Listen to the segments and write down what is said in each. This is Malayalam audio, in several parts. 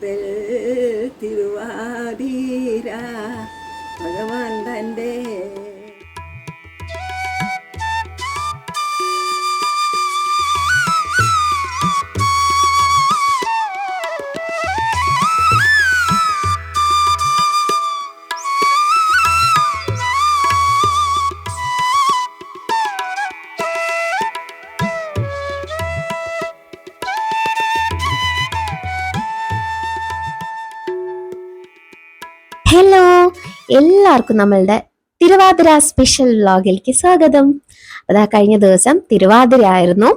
per എല്ലാവർക്കും നമ്മളുടെ തിരുവാതിര സ്പെഷ്യൽ വ്ളോഗിലേക്ക് സ്വാഗതം. അതാ കഴിഞ്ഞ ദിവസം തിരുവാതിര ആയിരുന്നു.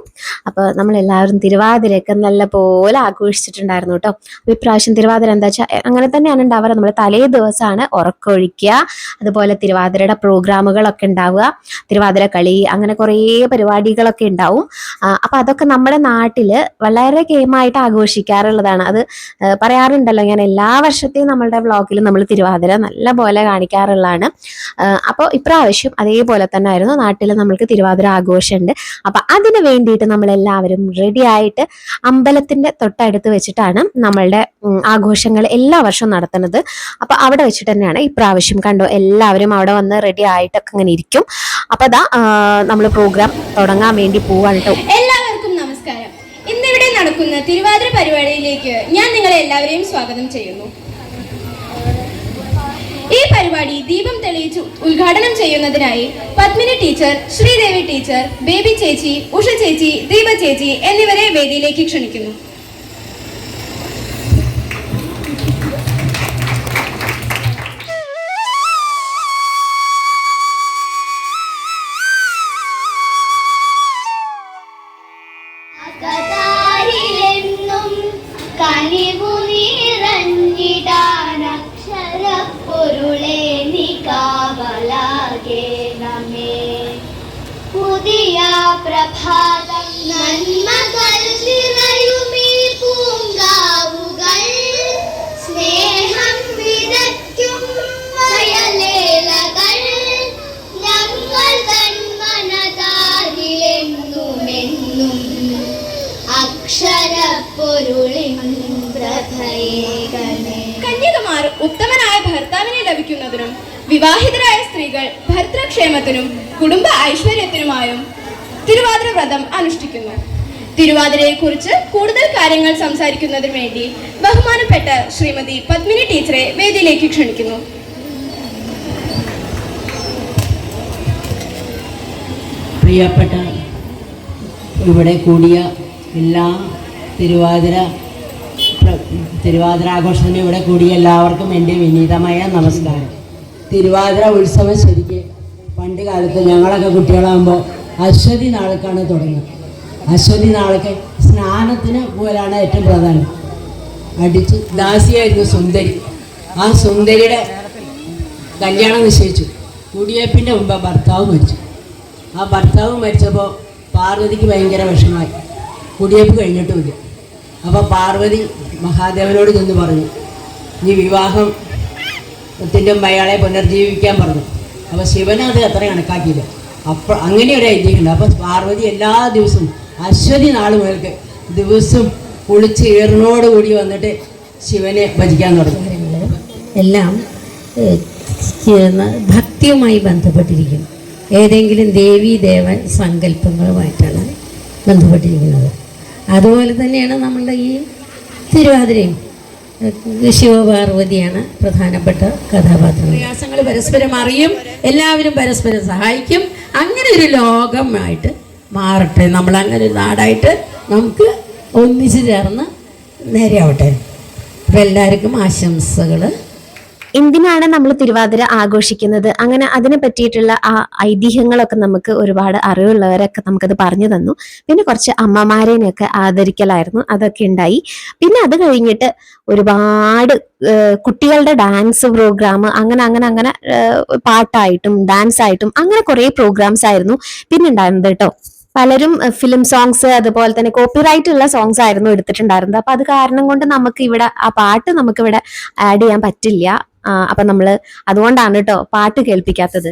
അപ്പോൾ നമ്മളെല്ലാവരും തിരുവാതിരയൊക്കെ നല്ല പോലെ ആഘോഷിച്ചിട്ടുണ്ടായിരുന്നു കേട്ടോ. അപ്പോൾ ഇപ്രാവശ്യം തിരുവാതിര എന്താ വെച്ചാൽ അങ്ങനെ തന്നെയാണ് ഉണ്ടാവുക നമ്മൾ തലേ ദിവസമാണ് ഉറക്കൊഴിക്കുക. അതുപോലെ തിരുവാതിരയുടെ പ്രോഗ്രാമുകളൊക്കെ ഉണ്ടാവുക. തിരുവാതിര കളി അങ്ങനെ കുറേ പരിപാടികളൊക്കെ ഉണ്ടാവും. അപ്പോൾ അതൊക്കെ നമ്മുടെ നാട്ടിൽ വളരെ ഗെയിമായിട്ട് ആഘോഷിക്കാറുള്ളതാണ്. അത് പറയാറുണ്ടല്ലോ ഞാൻ എല്ലാ വർഷത്തെയും നമ്മളുടെ വ്ളോഗിൽ നമ്മൾ തിരുവാതിര നല്ല പോലെ കാണിക്കാറുള്ളതാണ് അപ്പോൾ ഇപ്രാവശ്യം അതേപോലെ തന്നെ ആയിരുന്നു നാട്ടിൽ നമ്മൾക്ക് തിരുവാതിര ആഘോഷമുണ്ട്. അപ്പൊ അതിന് വേണ്ടിയിട്ട് നമ്മൾ എല്ലാവരും റെഡി ആയിട്ട് അമ്പലത്തിന്റെ തൊട്ടടുത്ത് വെച്ചിട്ടാണ് നമ്മളുടെ ആഘോഷങ്ങൾ എല്ലാ വർഷവും നടത്തുന്നത്. അപ്പൊ അവിടെ വെച്ചിട്ട് തന്നെയാണ് ഇപ്രാവശ്യം കണ്ടോ എല്ലാവരും അവിടെ വന്ന് റെഡി ആയിട്ടൊക്കെ ഇങ്ങനെ ഇരിക്കും. അപ്പൊ അതാ നമ്മൾ പ്രോഗ്രാം തുടങ്ങാൻ വേണ്ടി പോവാണ് എല്ലാവർക്കും നമസ്കാരം. ഇന്നിവിടെ നടക്കുന്ന തിരുവാതിര പരിപാടിയിലേക്ക് ഞാൻ നിങ്ങളെ എല്ലാവരെയും സ്വാഗതം ചെയ്യുന്നു. ഈ പരിപാടി ദീപം തെളിയിച്ച് ഉദ്ഘാടനം ചെയ്യുന്നതിനായി പത്മിനി ടീച്ചർ ശ്രീദേവി ടീച്ചർ ബേബി ചേച്ചി ഉഷ ചേച്ചി ദീപ ചേച്ചി എന്നിവരെ വേദിയിലേക്ക് ക്ഷണിക്കുന്നു. പ്രഭാതം നന്മകൾ പൂങ്കാവുകൾ. സ്നേഹം ഉത്തമനായ ഭർത്താവിനെ ലഭിക്കുന്നതിനും വിവാഹിതരായ സ്ത്രീകൾ ഭർത്തൃക്ഷേമത്തിനും കുടുംബ ഐശ്വര്യത്തിനുമായും തിരുവാതിര വ്രതം അനുഷ്ഠിക്കുന്നു. തിരുവാതിരയെ കുറിച്ച് കൂടുതൽ കാര്യങ്ങൾ സംസാരിക്കുന്നതിന് വേണ്ടി ബഹുമാനപ്പെട്ട ശ്രീമതി പത്മിനി ടീച്ചറെ വേദിയിലേക്ക് ക്ഷണിക്കുന്നു. പ്രിയപ്പെട്ട ഇവിടെ കൂടിയ എല്ലാ തിരുവാതിര തിരുവാതിരാഘോഷത്തിന് ഇവിടെ കൂടിയ എല്ലാവർക്കും എന്റെ വിനീതമായ നമസ്കാരം. തിരുവാതിര ഉത്സവം ശരിക്ക് പണ്ട് കാലത്ത് ഞങ്ങളൊക്കെ കുട്ടികളാകുമ്പോൾ അശ്വതി നാളേക്കാണ് തുടങ്ങുക അശ്വതി നാളൊക്കെ സ്നാനത്തിന് പോലാണ് ഏറ്റവും പ്രധാനം. അടിച്ച് ദാസിയായിരുന്നു സുന്ദരി. ആ സുന്ദരിയുടെ കല്യാണം നിശ്ചയിച്ചു. കുടിയേപ്പിന്റെ മുമ്പ് ഭർത്താവ് മരിച്ചു. ആ ഭർത്താവ് മരിച്ചപ്പോൾ പാർവതിക്ക് ഭയങ്കര വിഷമായി കുടിയേപ്പ് കഴിഞ്ഞിട്ടുമില്ല. അപ്പോൾ പാർവതി മഹാദേവനോട് ചെന്ന് പറഞ്ഞു നീ വിവാഹം ത്തിന്റെ അയാളെ പുനർജീവിക്കാൻ പറഞ്ഞു. അപ്പോൾ ശിവനത് അത്ര കണക്കാക്കിയില്ല. അപ്പോൾ അങ്ങനെ ഒരു ഐതിഹ്യമുണ്ട് അപ്പോൾ പാർവതി എല്ലാ ദിവസവും അശ്വതി നാൾ മുതൽക്ക് ദിവസവും കുളിച്ച് ഏറിനോടുകൂടി വന്നിട്ട് ശിവനെ ഭജിക്കാൻ തുടങ്ങി. എല്ലാം ഭക്തിയുമായി ബന്ധപ്പെട്ടിരിക്കുന്നു. ഏതെങ്കിലും ദേവി ദേവൻ സങ്കല്പങ്ങളുമായിട്ടാണ് ബന്ധപ്പെട്ടിരിക്കുന്നത്. അതുപോലെ തന്നെയാണ് നമ്മളുടെ ഈ തിരുവാതിരയും. ശിവപാർവതിയാണ് പ്രധാനപ്പെട്ട കഥാപാത്രം. പ്രയാസങ്ങൾ പരസ്പരം അറിയും എല്ലാവരും പരസ്പരം സഹായിക്കും. അങ്ങനെ ഒരു ലോകമായിട്ട് മാറട്ടെ. നമ്മൾ അങ്ങനെ ഒരു നാടായിട്ട് നമുക്ക് ഒന്നിച്ചു ചേർന്ന് നേരെയാവട്ടെ. അപ്പം എല്ലാവർക്കും ആശംസകൾ എന്തിനാണ് നമ്മൾ തിരുവാതിര ആഘോഷിക്കുന്നത്? അങ്ങനെ അതിനെ പറ്റിയിട്ടുള്ള ആ ഐതിഹ്യങ്ങളൊക്കെ നമുക്ക് ഒരുപാട് അറിവുള്ളവരൊക്കെ നമുക്കത് പറഞ്ഞു തന്നു. പിന്നെ കുറച്ച് അമ്മമാരേനെയൊക്കെ ആദരിക്കലായിരുന്നു. അതൊക്കെ ഉണ്ടായി. പിന്നെ അത് കഴിഞ്ഞിട്ട് ഒരുപാട് കുട്ടികളുടെ ഡാൻസ് പ്രോഗ്രാം അങ്ങനെ അങ്ങനെ അങ്ങനെ പാട്ടായിട്ടും ഡാൻസ് ആയിട്ടും അങ്ങനെ കുറേ പ്രോഗ്രാംസ് ആയിരുന്നു. പിന്നെ ഉണ്ടായിരുന്നത് കേട്ടോ. പലരും ഫിലിം സോങ്സ് അതുപോലെ തന്നെ കോപ്പിറൈറ്റ് ഉള്ള സോങ്സ് ആയിരുന്നു എടുത്തിട്ടുണ്ടായിരുന്നത്. അപ്പൊ അത് കാരണം കൊണ്ട് നമുക്ക് ഇവിടെ ആ പാട്ട് നമുക്ക് ഇവിടെ ആഡ് ചെയ്യാൻ പറ്റില്ല. അപ്പൊ നമ്മൾ അതുകൊണ്ടാണ് കേട്ടോ പാട്ട് കേൾപ്പിക്കാത്തത്.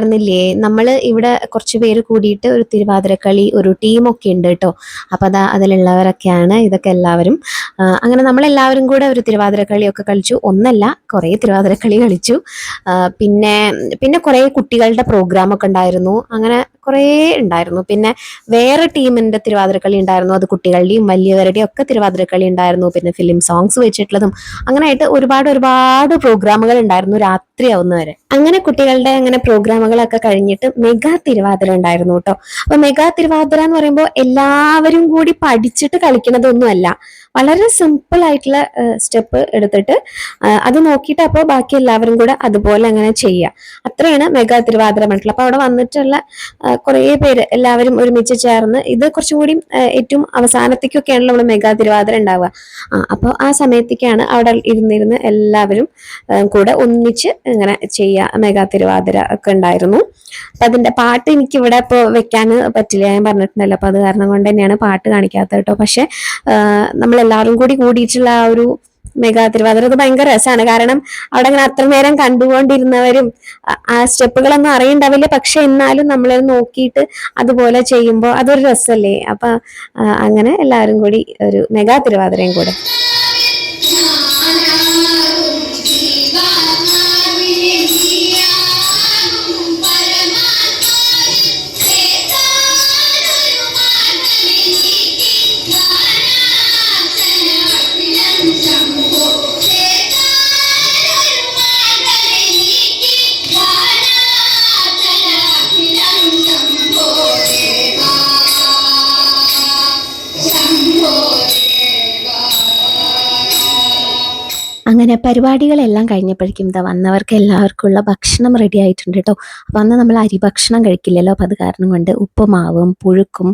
പറഞ്ഞിട്ടുണ്ടായിരുന്നില്ലേ നമ്മൾ ഇവിടെ കുറച്ച് പേര് കൂടിയിട്ട് ഒരു തിരുവാതിരക്കളി ഒരു ടീമൊക്കെ ഉണ്ട് കേട്ടോ. അപ്പം അതാ അതിലുള്ളവരൊക്കെയാണ് ഇതൊക്കെ എല്ലാവരും. അങ്ങനെ നമ്മളെല്ലാവരും കൂടെ ഒരു തിരുവാതിരക്കളിയൊക്കെ കളിച്ചു. ഒന്നല്ല കുറേ തിരുവാതിരക്കളി കളിച്ചു. പിന്നെ പിന്നെ കുറേ കുട്ടികളുടെ പ്രോഗ്രാമൊക്കെ ഉണ്ടായിരുന്നു. അങ്ങനെ കുറേ ഉണ്ടായിരുന്നു. പിന്നെ വേറെ ടീമിന്റെ തിരുവാതിരക്കളി ഉണ്ടായിരുന്നു. അത് കുട്ടികളുടെയും വലിയവരുടെയും ഒക്കെ തിരുവാതിരക്കളി ഉണ്ടായിരുന്നു. പിന്നെ ഫിലിം സോങ്സ് വെച്ചിട്ടുള്ളതും അങ്ങനെയായിട്ട് ഒരുപാട് ഒരുപാട് പ്രോഗ്രാമുകൾ ഉണ്ടായിരുന്നു രാത്രി രാത്രിയാവുന്നവരെ അങ്ങനെ കുട്ടികളുടെ അങ്ങനെ പ്രോഗ്രാമുകളൊക്കെ കഴിഞ്ഞിട്ട് മെഗാ തിരുവാതിര ഉണ്ടായിരുന്നു കേട്ടോ. അപ്പൊ മെഗാ തിരുവാതിര എന്ന് പറയുമ്പോൾ എല്ലാവരും കൂടി പഠിച്ചിട്ട് കളിക്കുന്നതൊന്നുമല്ല. വളരെ സിമ്പിൾ ആയിട്ടുള്ള സ്റ്റെപ്പ് എടുത്തിട്ട് അത് നോക്കിയിട്ട് അപ്പോൾ ബാക്കി എല്ലാവരും കൂടെ അതുപോലെ അങ്ങനെ ചെയ്യുക അത്രയാണ് മെഗാ തിരുവാതിര മണ്ഡലം അപ്പൊ അവിടെ വന്നിട്ടുള്ള കുറേ പേര് എല്ലാവരും ഒരുമിച്ച് ചേർന്ന് ഇത് കുറച്ചും കൂടി ഏറ്റവും അവസാനത്തേക്കൊക്കെയാണ് നമ്മൾ മെഗാ തിരുവാതിര ഉണ്ടാവുക. ആ അപ്പോൾ ആ സമയത്തേക്കാണ് അവിടെ ഇരുന്നിരുന്ന് എല്ലാവരും കൂടെ ഒന്നിച്ച് ഇങ്ങനെ ചെയ്യുക മെഗാ തിരുവാതിര ഒക്കെ ഉണ്ടായിരുന്നു. അപ്പൊ അതിന്റെ പാട്ട് എനിക്ക് ഇവിടെ ഇപ്പോൾ വെക്കാൻ പറ്റില്ല. ഞാൻ പറഞ്ഞിട്ടുണ്ടല്ലോ. അപ്പോൾ അത് കാരണം കൊണ്ട് തന്നെയാണ് പാട്ട് കാണിക്കാത്തത് കേട്ടോ. പക്ഷെ നമ്മളെല്ലാവരും കൂടി കൂടിയിട്ടുള്ള ആ ഒരു മെഗാ തിരുവാതിര. അത് ഭയങ്കര രസമാണ്. കാരണം അവിടെ അങ്ങനെ അത്ര നേരം കണ്ടുകൊണ്ടിരുന്നവരും ആ- സ്റ്റെപ്പുകളൊന്നും അറിയണ്ടാവില്ല. പക്ഷെ എന്നാലും നമ്മളത് നോക്കിയിട്ട് അതുപോലെ ചെയ്യുമ്പോൾ അതൊരു രസമല്ലേ? അപ്പൊ അങ്ങനെ എല്ലാവരും കൂടി ഒരു മെഗാ തിരുവാതിരയും കൂടെ. അങ്ങനെ പരിപാടികളെല്ലാം കഴിഞ്ഞപ്പോഴേക്കും ഇതാ വന്നവർക്ക് എല്ലാവർക്കുള്ള ഭക്ഷണം റെഡി ആയിട്ടുണ്ട് കേട്ടോ അപ്പോൾ അന്ന് നമ്മൾ അരി ഭക്ഷണം കഴിക്കില്ലല്ലോ. അപ്പോൾ അത് കാരണം കൊണ്ട് ഉപ്പുമാവും പുഴുക്കും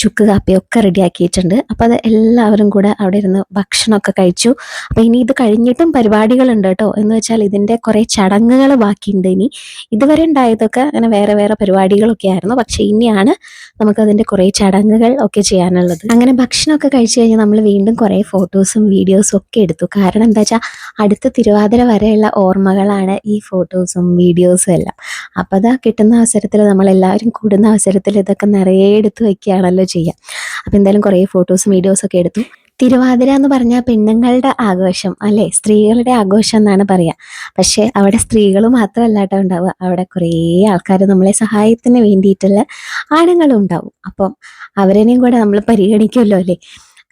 ചുക്ക് കാപ്പിയും ഒക്കെ റെഡിയാക്കിയിട്ടുണ്ട് അപ്പോൾ അത് എല്ലാവരും കൂടെ അവിടെ ഇരുന്ന് ഭക്ഷണമൊക്കെ കഴിച്ചു. അപ്പോൾ ഇനി ഇത് കഴിഞ്ഞിട്ടും പരിപാടികളുണ്ട് കേട്ടോ എന്ന് വെച്ചാൽ ഇതിന്റെ കുറേ ചടങ്ങുകൾ ബാക്കിയുണ്ട് ഇനി. ഇതുവരെ ഉണ്ടായതൊക്കെ അങ്ങനെ വേറെ വേറെ പരിപാടികളൊക്കെ ആയിരുന്നു. പക്ഷേ ഇനിയാണ് നമുക്ക് നമുക്കതിന്റെ കുറേ ചടങ്ങുകൾ ഒക്കെ ചെയ്യാനുള്ളത്. അങ്ങനെ ഭക്ഷണമൊക്കെ കഴിച്ചു കഴിഞ്ഞാൽ നമ്മൾ വീണ്ടും കുറേ ഫോട്ടോസും വീഡിയോസും ഒക്കെ എടുത്തു. കാരണം എന്താ വെച്ചാൽ അടുത്ത തിരുവാതിര വരെയുള്ള ഓർമ്മകളാണ് ഈ ഫോട്ടോസും വീഡിയോസും എല്ലാം. അപ്പോൾ അതാ കിട്ടുന്ന അവസരത്തിൽ നമ്മളെല്ലാവരും കൂടുന്ന അവസരത്തിൽ ഇതൊക്കെ നിറയെ എടുത്തു വയ്ക്കുകയാണല്ലോ ചെയ്യുക അപ്പോൾ എന്തായാലും കുറേ ഫോട്ടോസും വീഡിയോസൊക്കെ എടുത്തു. തിരുവാതിര എന്ന് പറഞ്ഞാൽ പെണ്ണുങ്ങളുടെ ആഘോഷം അല്ലേ? സ്ത്രീകളുടെ ആഘോഷം എന്നാണ് പറയുക പക്ഷേ അവിടെ സ്ത്രീകൾ മാത്രമല്ല കേട്ടോ ഉണ്ടാവുക. അവിടെ കുറേ ആൾക്കാർ നമ്മളെ സഹായത്തിന് വേണ്ടിയിട്ടുള്ള ആണുങ്ങളും ഉണ്ടാവും. അപ്പം അവരെയും കൂടെ നമ്മൾ പരിഗണിക്കുമല്ലോ അല്ലേ?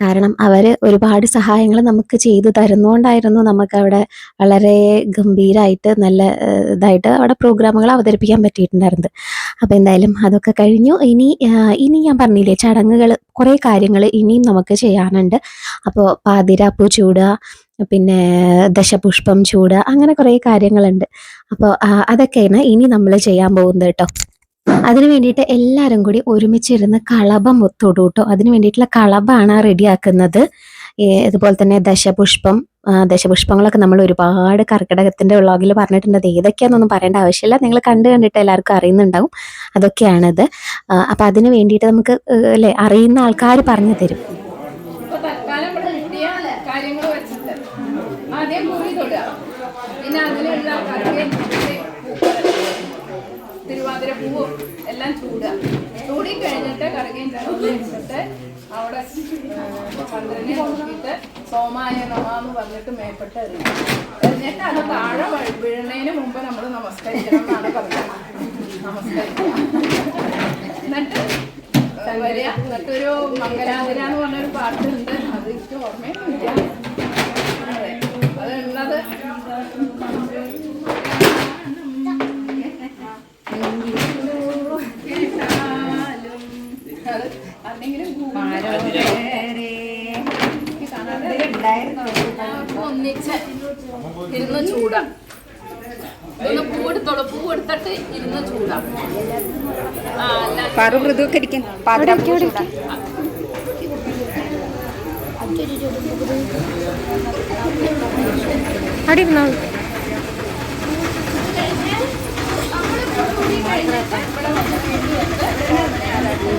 കാരണം അവർ ഒരുപാട് സഹായങ്ങൾ നമുക്ക് ചെയ്തു തരുന്നുകൊണ്ടായിരുന്നു നമുക്ക് അവിടെ വളരെ ഗംഭീരമായിട്ട് നല്ല ഇതായിട്ട് അവിടെ പ്രോഗ്രാമുകൾ അവതരിപ്പിക്കാൻ പറ്റിയിട്ടുണ്ടായിരുന്നത്. അപ്പോൾ എന്തായാലും അതൊക്കെ കഴിഞ്ഞു. ഇനി ഇനി ഞാൻ പറഞ്ഞില്ലേ ചടങ്ങുകൾ കുറേ കാര്യങ്ങൾ ഇനിയും നമുക്ക് ചെയ്യാനുണ്ട്. അപ്പോൾ പാതിരാപ്പൂ ചൂടുക പിന്നെ ദശപുഷ്പം ചൂടുക അങ്ങനെ കുറേ കാര്യങ്ങളുണ്ട്. അപ്പോൾ അതൊക്കെയാണ് ഇനി നമ്മൾ ചെയ്യാൻ പോകുന്നത് കേട്ടോ. അതിന് വേണ്ടിയിട്ട് എല്ലാവരും കൂടി ഒരുമിച്ചിരുന്ന് കളഭം മുത്തോടു കേട്ടോ. അതിന് വേണ്ടിയിട്ടുള്ള കളഭാണ് റെഡിയാക്കുന്നത്. ഇതുപോലെ തന്നെ ദശപുഷ്പം ദശപുഷ്പങ്ങളൊക്കെ നമ്മൾ ഒരുപാട് കർക്കിടകത്തിന്റെ വ്ളോഗിൽ പറഞ്ഞിട്ടുണ്ട്. അത് ഏതൊക്കെയാണെന്നൊന്നും പറയേണ്ട ആവശ്യമില്ല. നിങ്ങൾ കണ്ടു കണ്ടിട്ട് എല്ലാവർക്കും അറിയുന്നുണ്ടാവും. അതൊക്കെയാണത്. അപ്പം അതിന് വേണ്ടിയിട്ട് നമുക്ക് അല്ലേ അറിയുന്ന ആൾക്കാർ പറഞ്ഞു തരും. പിന്നെ അതിലുള്ള തിരുവാതിര പൂവും എല്ലാം ചൂടുക. ചൂടി കഴിഞ്ഞിട്ട് കറുകയും വെച്ചിട്ട് അവിടെ ചന്ദ്രനെ നോക്കിയിട്ട് സോമായ നമാന്ന് പറഞ്ഞിട്ട് മേപ്പെട്ട് എറിയും. എറിഞ്ഞിട്ട് അത് താഴെ വഴി- വീഴുന്നതിന് മുമ്പ് നമ്മൾ നമസ്കരിക്കണം എന്നാണ് പറഞ്ഞത്. നമസ്കരിക്കണം. എന്നിട്ട് വരിക എന്നിട്ടൊരു മംഗലാതിര എന്ന് പറഞ്ഞൊരു പാട്ടുണ്ട്. അത് എനിക്ക് ഓർമ്മയില്ല അതെ. അതുള്ളത് അത് അല്ലെങ്കിലും ഒന്നിച്ച് ഇരുന്ന് ചൂടാ ഇതൊന്ന് പൂ എടുത്തോളൂ പൂ എടുത്തിട്ട് ഇരുന്ന് ചൂടാ പാറു മൃദുവൊക്കെ ഇരിക്കും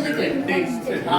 പാതിരാപ്പൂ ചൂടാ.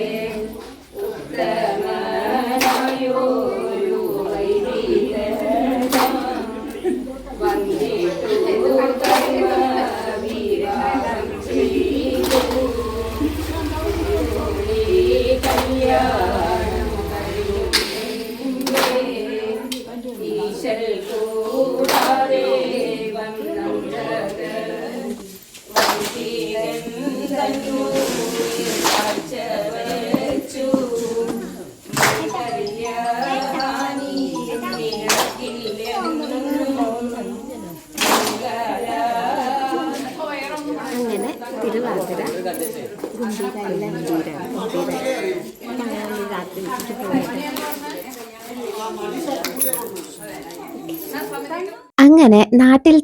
കല്യാണി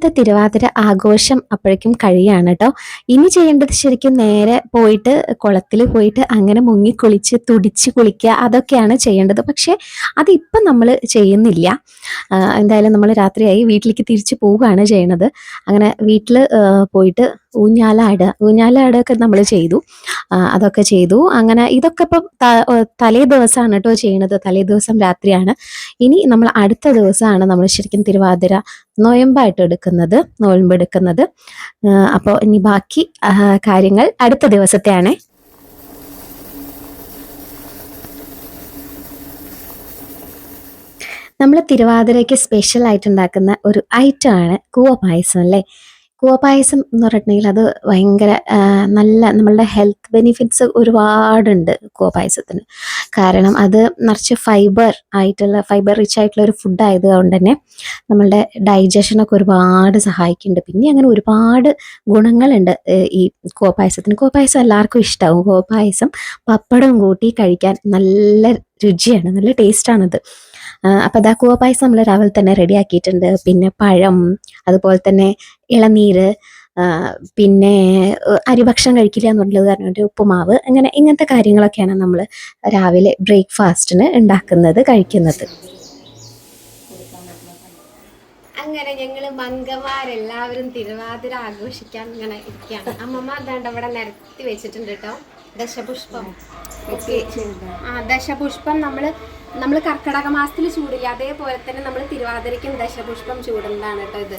നാട്ടിലത്തെ തിരുവാതിര ആഘോഷം അപ്പോഴേക്കും കഴിയാണ് കേട്ടോ ഇനി ചെയ്യേണ്ടത് ശരിക്കും നേരെ പോയിട്ട് കുളത്തിൽ പോയിട്ട് അങ്ങനെ മുങ്ങി കുളിച്ച് തുടിച്ച് കുളിക്കുക അതൊക്കെയാണ് ചെയ്യേണ്ടത്. പക്ഷെ അതിപ്പം നമ്മൾ ചെയ്യുന്നില്ല. എന്തായാലും നമ്മൾ രാത്രിയായി വീട്ടിലേക്ക് തിരിച്ചു പോവുകയാണ് ചെയ്യണത്. അങ്ങനെ വീട്ടിൽ പോയിട്ട് ഊഞ്ഞാലാടുക ഊഞ്ഞാലാടൊക്കെ നമ്മൾ ചെയ്തു. അതൊക്കെ ചെയ്തു. അങ്ങനെ ഇതൊക്കെ ഇപ്പം തലേ ദിവസമാണ് കേട്ടോ ചെയ്യണത്. തലേ ദിവസം രാത്രിയാണ്. ഇനി നമ്മൾ അടുത്ത ദിവസമാണ് നമ്മൾ ശരിക്കും തിരുവാതിര നോയമ്പായിട്ട് എടുക്കുന്നത് നോയമ്പ് എടുക്കുന്നത്. അപ്പോൾ ഇനി ബാക്കി കാര്യങ്ങൾ അടുത്ത ദിവസത്തെയാണ്. നമ്മൾ തിരുവാതിരയ്ക്ക് സ്പെഷ്യൽ ഉണ്ടാക്കുന്ന ഒരു ഐറ്റം ആണ് കൂവ പായസം അല്ലേ? കൂവ പായസം എന്ന് പറഞ്ഞിട്ടുണ്ടെങ്കിൽ അത് ഭയങ്കര നല്ല നമ്മളുടെ ഹെൽത്ത് ബെനിഫിറ്റ്സ് ഒരുപാടുണ്ട് കൂവ പായസത്തിന് കാരണം അത് നിറച്ച് ഫൈബർ ആയിട്ടുള്ള ഫൈബർ റിച്ച് ആയിട്ടുള്ള ഒരു ഫുഡ് ആയതുകൊണ്ട് തന്നെ നമ്മളുടെ ഡൈജഷനൊക്കെ ഒരുപാട് സഹായിക്കുന്നുണ്ട്. പിന്നെ അങ്ങനെ ഒരുപാട് ഗുണങ്ങളുണ്ട് ഈ കൂവപ്പായസത്തിന് കൂവപ്പായസം എല്ലാവർക്കും ഇഷ്ടമാവും കൂവപ്പായസം പപ്പടം കൂട്ടി കഴിക്കാൻ നല്ല രുചിയാണ് നല്ല ടേസ്റ്റാണത് അപ്പോൾ അതാ കൂവപ്പായസം നമ്മൾ രാവിലെ തന്നെ റെഡി ആക്കിയിട്ടുണ്ട്. പിന്നെ പഴം അതുപോലെ തന്നെ ഇളനീര് പിന്നെ അരി അരിഭക്ഷണം കഴിക്കില്ല എന്നുള്ളത് കാരണം ഉപ്പുമാവ് അങ്ങനെ ഇങ്ങനത്തെ കാര്യങ്ങളൊക്കെയാണ് നമ്മൾ രാവിലെ ബ്രേക്ക്ഫാസ്റ്റിന് ഉണ്ടാക്കുന്നത് കഴിക്കുന്നത്. അങ്ങനെ ഞങ്ങൾ മങ്കമാരെല്ലാവരും തിരുവാതിര ആഘോഷിക്കാൻ ഇങ്ങനെ ഇരിക്കുകയാണ്. അമ്മമ്മ അതാണ്ട് അവിടെ നിരത്തി വെച്ചിട്ടുണ്ട് കേട്ടോ. ദശപുഷ്പം. ആ ദശപുഷ്പം നമ്മൾ നമ്മൾ കർക്കിടക മാസത്തിൽ ചൂടില്ല. അതേപോലെ തന്നെ നമ്മൾ തിരുവാതിരയ്ക്കും ദശപുഷ്പം ചൂടുന്നതാണ് കേട്ടോ ഇത്.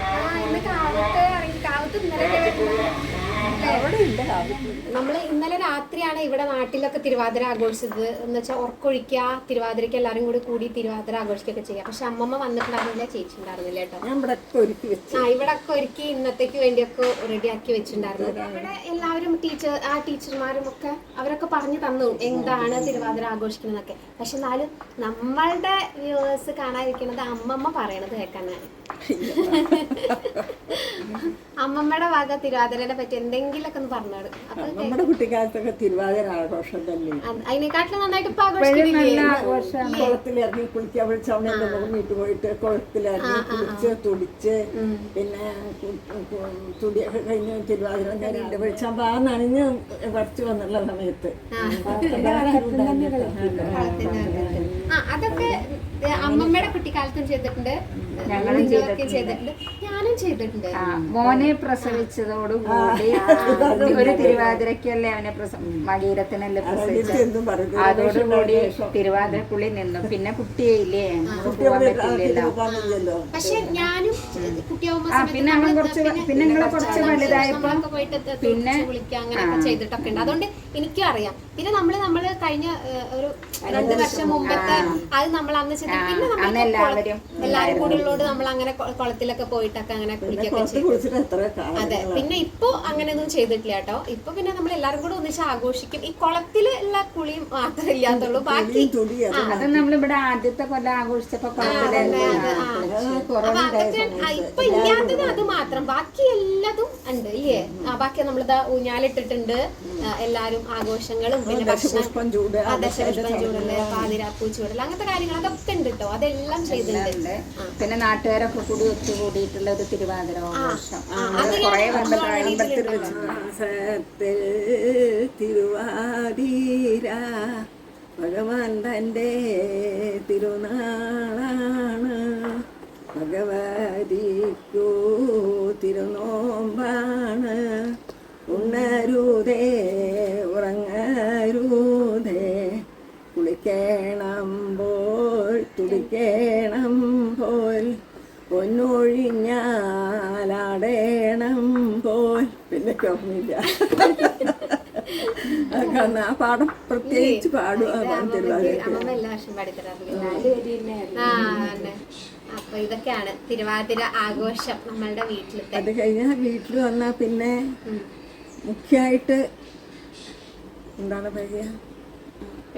ആ, ഇന്ന് കാവത്ത് ഇറങ്ങി. കാവത്ത് ഇന്നലെ നമ്മൾ ഇന്നലെ രാത്രിയാണ് ഇവിടെ നാട്ടിലൊക്കെ തിരുവാതിര ആഘോഷിച്ചത്. എന്ന് വെച്ചാൽ ഉറക്കൊഴിക്കുക തിരുവാതിരയ്ക്ക് എല്ലാവരും കൂടി കൂടി തിരുവാതിര ആഘോഷിക്കുകയൊക്കെ ചെയ്യാം. പക്ഷെ അമ്മമ്മ വന്നിട്ടുണ്ടായിരുന്നില്ല ചേച്ചി ഉണ്ടായിരുന്നില്ല കേട്ടോ. ആ ഇവിടെ ഒക്കെ ഒരുക്കി ഇന്നത്തേക്ക് വേണ്ടിയൊക്കെ റെഡിയാക്കി വെച്ചിട്ടുണ്ടായിരുന്നു. ഇവിടെ എല്ലാവരും ടീച്ചർ ആ ടീച്ചർമാരും ഒക്കെ അവരൊക്കെ പറഞ്ഞു തന്നു എന്താണ് തിരുവാതിര ആഘോഷിക്കുന്നതൊക്കെ പക്ഷെ എന്നാലും നമ്മളുടെ വ്യൂവേഴ്സ് കാണാതിരിക്കുന്നത് അമ്മമ്മ പറയണത് കേൾക്കാനാണ് അമ്മമ്മയുടെ ഭാഗം തിരുവാതിരനെ പറ്റി എന്തെങ്കിലുമൊക്കെ ഒന്ന് പറഞ്ഞോട് നമ്മുടെ കുട്ടിക്കാലത്തൊക്കെ തിരുവാതിര ആഘോഷം തന്നെ. അത് അതിനെക്കാട്ടിലും നന്നായിട്ട് ഇപ്പൊ കുളത്തിലിറങ്ങി കുളിക്കാൻ വിളിച്ചവണ്ടെ മുങ്ങിട്ട് പോയിട്ട് കുളത്തിലിറങ്ങി കുളിച്ച് തുടിച്ച് പിന്നെ തുടിയൊക്കെ കഴിഞ്ഞ് തിരുവാതിര ഞാനുണ്ട് വിളിച്ചാൽ പാ നനഞ്ഞ് കുറച്ച് വന്നുള്ള സമയത്ത്. ആ. അതൊക്കെ അമ്മമ്മയുടെ കുട്ടിക്കാലത്തും ചെയ്തിട്ടുണ്ട്. നിങ്ങളൊക്കെ ചെയ്തിട്ടുണ്ട്. ഞാനും ചെയ്തിട്ടുണ്ട്. മോനെ പ്രസവിച്ചതോടുകൂടി ഒരു തിരുവാതിരക്കല്ലേ അവനെ പ്രസ മകീരത്തിനല്ലേ പ്രസവിച്ചത്? അതോടുകൂടി തിരുവാതിരക്കുള്ളി നിന്നു. പിന്നെ കുട്ടിയെ ഇല്ലേ നമുക്ക് പോവാൻ പറ്റില്ലല്ലോ. പക്ഷെ ഞാനും ആ പിന്നെ അവൻ കുറച്ച് പിന്നെ നിങ്ങളെ കുറച്ച് വലുതായപ്പോ പിന്നെ ചെയ്തിട്ടൊക്കെ ഉണ്ട്. അതുകൊണ്ട് എനിക്കും അറിയാം പിന്നെ നമ്മൾ നമ്മൾ കഴിഞ്ഞ ഒരു രണ്ട് വർഷം മുമ്പത്തെ അത് നമ്മൾ അന്ന് ചെയ്ത് പിന്നെ നമ്മൾ എല്ലാവരും എല്ലാരും കൂടി ഉള്ളോണ്ട് നമ്മൾ അങ്ങനെ കുളത്തിലൊക്കെ പോയിട്ടൊക്കെ അങ്ങനെ കുളിക്കൊക്കെ കുളത്തിൽ കുളിച്ചിട്ട് എത്ര കാലം അതെ. പിന്നെ ഇപ്പൊ അങ്ങനെയൊന്നും ചെയ്തിട്ടില്ല കേട്ടോ. ഇപ്പൊ പിന്നെ നമ്മൾ എല്ലാരും കൂടെ ഒന്നിച്ച് ആഘോഷിക്കും. ഈ കുളത്തിലുള്ള കുളിയും മാത്രമേ ഇല്ലാത്തുള്ളൂ. ബാക്കി അത് നമ്മളിവിടെ ആദ്യത്തെ കൊല്ലം ആഘോഷിച്ചപ്പോ ഇപ്പൊ ഇല്ലാത്തത് അത് മാത്രം. ബാക്കി എല്ലാതും ഉണ്ട് ഇല്ലേ? ആ ബാക്കി നമ്മളിതാ ഊഞ്ഞാലിട്ടിട്ടുണ്ട്. എല്ലാരും ആഘോഷങ്ങളും പിന്നെ ഭക്ഷണം ചൂട് ദശപുഷ്പം ചൂടൽ പാതിരാപ്പൂ ചൂടൽ അങ്ങനത്തെ കാര്യങ്ങളൊക്കെ ഉണ്ട് കേട്ടോ. അതെല്ലാം ചെയ്തിട്ടുണ്ട്. പിന്നെ നാട്ടുകാരൊക്കെ കൂടി ഒത്തുകൂടിയിട്ടുള്ള ഒരു തിരുവാതിര ആഘോഷം. കുറെ അമ്പലത്തിൽ തിരുവാതിര ഭഗവാൻ തന്റെ തിരുനാളാണ്. ഭഗവതിക്കു തിരുനോമ്പാണ്. ഉണരുതേ ഉറങ്ങരുതേ. കുളിക്കണം പോൾ തുടിക്കണം പൊന്നൊഴിഞ്ഞാലാടേണം പോൽ പിന്നെ ഓർമ്മയില്ല കാരണം ആ പാടം പ്രത്യേകിച്ച് പാടും ആ. അതെ. അപ്പൊ ഇതൊക്കെയാണ് തിരുവാതിര ആഘോഷം നമ്മളുടെ വീട്ടിലത്തെ. അത് കഴിഞ്ഞാൽ വീട്ടിൽ വന്നാൽ പിന്നെ മുഖ്യമായിട്ട് എന്താണ് പറയുക?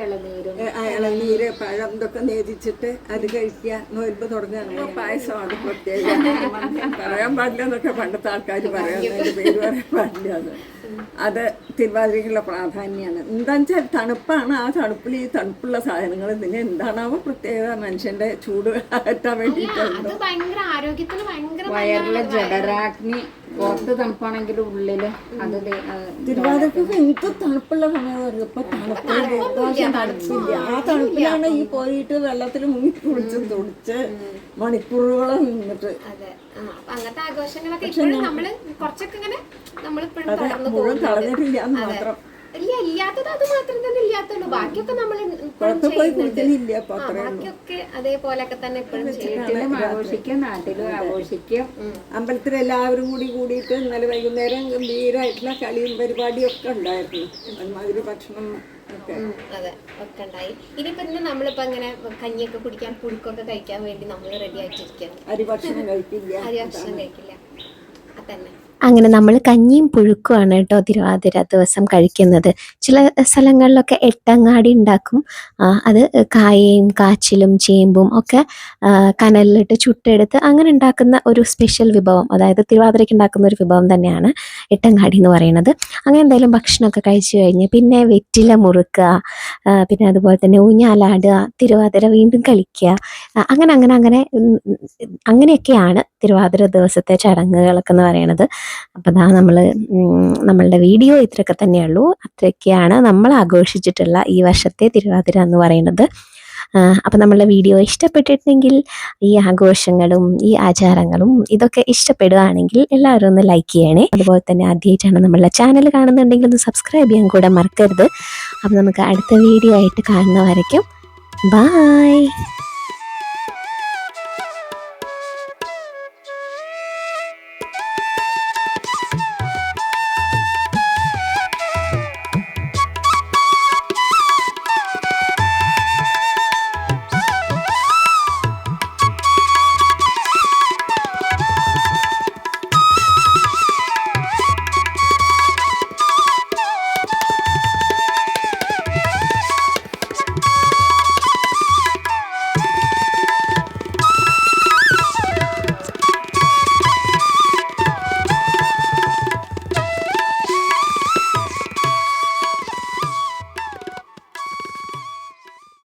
ഇളനീരും. പഴം ഇതൊക്കെ നേതിച്ചിട്ട് അത് കഴിക്കുക. നോയമ്പ് തുടങ്ങുക പായസമാണ് പ്രത്യേകം. പറയാൻ പാടില്ല എന്നൊക്കെ പണ്ടത്തെ ആൾക്കാർ പറയാൻ പേര് പറയാൻ പാടില്ല അത് തിരുവാതിരയ്ക്കുള്ള പ്രാധാന്യമാണ്. എന്താണെന്ന് വെച്ചാൽ തണുപ്പാണ്. ആ തണുപ്പിൽ ഈ തണുപ്പുള്ള സാധനങ്ങൾ ഇതിന് എന്താണാവോ പ്രത്യേകത? മനുഷ്യന്റെ ചൂട് അകറ്റാൻ വേണ്ടിയിട്ടുണ്ടോ വയറിലെ ജഡരാഗ്നി പുറത്ത് തണുപ്പാണെങ്കിലും ഉള്ളിൽ അത് തിരുവാതിരക്കൊക്കെ എന്ത് തണുപ്പുള്ള സമയമായിരുന്നു ഇപ്പൊ തണുപ്പില്ല. ആ തണുപ്പിലാണ് ഈ പോയിട്ട് വെള്ളത്തിൽ മുങ്ങി കുളിച്ച് തുടിച്ച് മണിക്കൂറുകളെ നിന്നിട്ട്. അതെ. ആ, അപ്പൊ അങ്ങനത്തെ ആഘോഷങ്ങളൊക്കെ ഇപ്പോഴും നമ്മൾ കുറച്ചൊക്കെ ഇങ്ങനെ നമ്മളിപ്പോഴും തളർന്നു പോകുന്നുണ്ട്. ഇല്ല ഇല്ലാത്തത് അത് മാത്രം തന്നെ ഇല്ലാത്തുള്ളൂ ബാക്കിയൊക്കെ നമ്മൾ ബാക്കിയൊക്കെ അതേപോലെയൊക്കെ തന്നെ ഇപ്പോഴും ആഘോഷിക്കും നാട്ടിലും ആഘോഷിക്കും. അമ്പലത്തിൽ എല്ലാവരും കൂടി കൂടിയിട്ട് ഇന്നലെ വൈകുന്നേരം ഗംഭീരമായിട്ടുള്ള കളിയും പരിപാടിയും ഒക്കെ ഉണ്ടായിരുന്നു. ഒരുമാതിരി ഭക്ഷണം അതെ ഒക്കെ ഉണ്ടായി ഇനിയിപ്പോ ഇന്ന് നമ്മളിപ്പോ അങ്ങനെ കഞ്ഞിയൊക്കെ കുടിക്കാൻ പുഴുക്കൊക്കെ കഴിക്കാൻ വേണ്ടി നമ്മൾ റെഡി ആയിട്ടിരിക്കുകയാണ് അരി ഭക്ഷണം കഴിക്കില്ല. അരി ഭക്ഷണം കഴിക്കില്ല. അതന്നെ അങ്ങനെ നമ്മൾ കഞ്ഞിയും പുഴുക്കുമാണ് കേട്ടോ തിരുവാതിര ദിവസം കഴിക്കുന്നത്. ചില സ്ഥലങ്ങളിലൊക്കെ എട്ടങ്ങാടി ഉണ്ടാക്കും. അത് കായയും കാച്ചിലും ചേമ്പും ഒക്കെ കനലിലിട്ട് ചുട്ടെടുത്ത് അങ്ങനെ ഉണ്ടാക്കുന്ന ഒരു സ്പെഷ്യൽ വിഭവം. അതായത് തിരുവാതിരയ്ക്ക് ഉണ്ടാക്കുന്ന ഒരു വിഭവം തന്നെയാണ് എട്ടങ്ങാടി എന്ന് പറയുന്നത്. അങ്ങനെ എന്തായാലും ഭക്ഷണമൊക്കെ കഴിച്ചു കഴിഞ്ഞ് പിന്നെ വെറ്റില മുറുക്കുക പിന്നെ അതുപോലെ തന്നെ ഊഞ്ഞാലാടുക തിരുവാതിര വീണ്ടും കളിക്കുക അങ്ങനെ അങ്ങനെ അങ്ങനെ അങ്ങനെയൊക്കെയാണ് തിരുവാതിര ദിവസത്തെ ചടങ്ങുകളൊക്കെ എന്ന് പറയുന്നത് അപ്പോൾ ദാ നമ്മൾ നമ്മളുടെ വീഡിയോ ഇത്രയൊക്കെ തന്നെയുള്ളൂ. അത്രയൊക്കെയാണ് നമ്മൾ ആഘോഷിച്ചിട്ടുള്ള ഈ വർഷത്തെ തിരുവാതിര എന്ന് പറയുന്നത് അപ്പം നമ്മളുടെ വീഡിയോ ഇഷ്ടപ്പെട്ടിട്ടുണ്ടെങ്കിൽ ഈ ആഘോഷങ്ങളും ഈ ആചാരങ്ങളും ഇതൊക്കെ ഇഷ്ടപ്പെടുകയാണെങ്കിൽ എല്ലാവരും ഒന്ന് ലൈക്ക് ചെയ്യണേ. അതുപോലെ തന്നെ ആദ്യമായിട്ടാണ് നമ്മളുടെ ചാനൽ കാണുന്നുണ്ടെങ്കിൽ ഒന്ന് സബ്സ്ക്രൈബ് ചെയ്യാൻ കൂടെ മറക്കരുത്. അപ്പം നമുക്ക് അടുത്ത വീഡിയോ ആയിട്ട് കാണുന്ന കാണുന്നവരേക്കും ബായ്